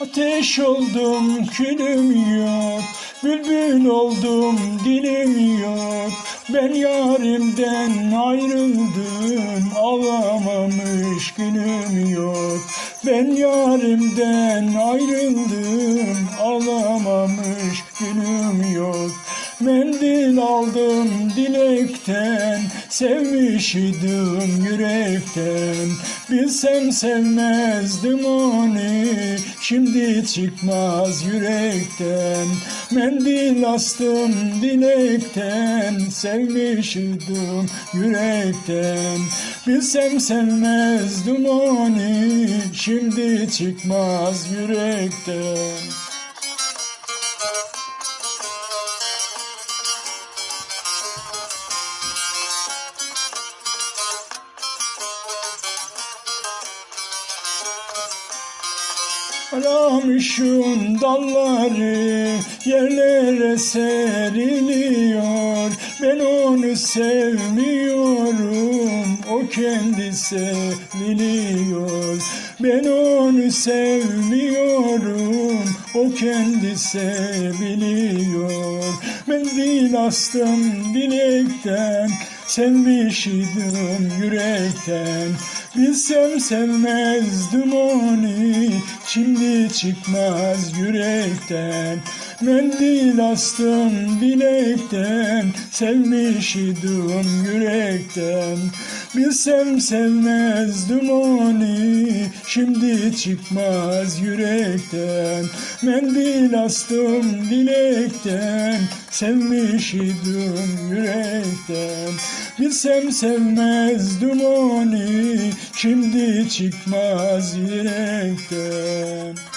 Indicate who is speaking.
Speaker 1: Ateş oldum külüm yok. Bülbül oldum dilim yok. Ben yarimden ayrıldım. Ağlamamış günüm yok. Ben yarimden ayrıldım. Ağlamamış günüm yok Mendil aldım dilekten Sevmiş idim yürekten. Bilsem sevmezdim onu Şimdi çıkmaz yürekten. Mendil astım dilekten Sevmiş idim yürekten. Bilsem sevmezdim onu Şimdi çıkmaz yürekten Aramışın dalları yerlere seriliyor. Ben onu sevmiyorum o kendi seviliyor Ben onu sevmiyorum o kendi seviliyor Ben değil astım dilekten Sevmiş idim yürekten? Bilsem sevmezdim onu. Şimdi çıkmaz yürekten Mendil astım bilekten Sevmiş idim yürekten. Bilsem sevmezdim onu Şimdi çıkmaz yürekten. Mendil astım dilekten Sevmiş idim yürekten. Bilsem sevmezdim onu Şimdi çıkmaz yürekten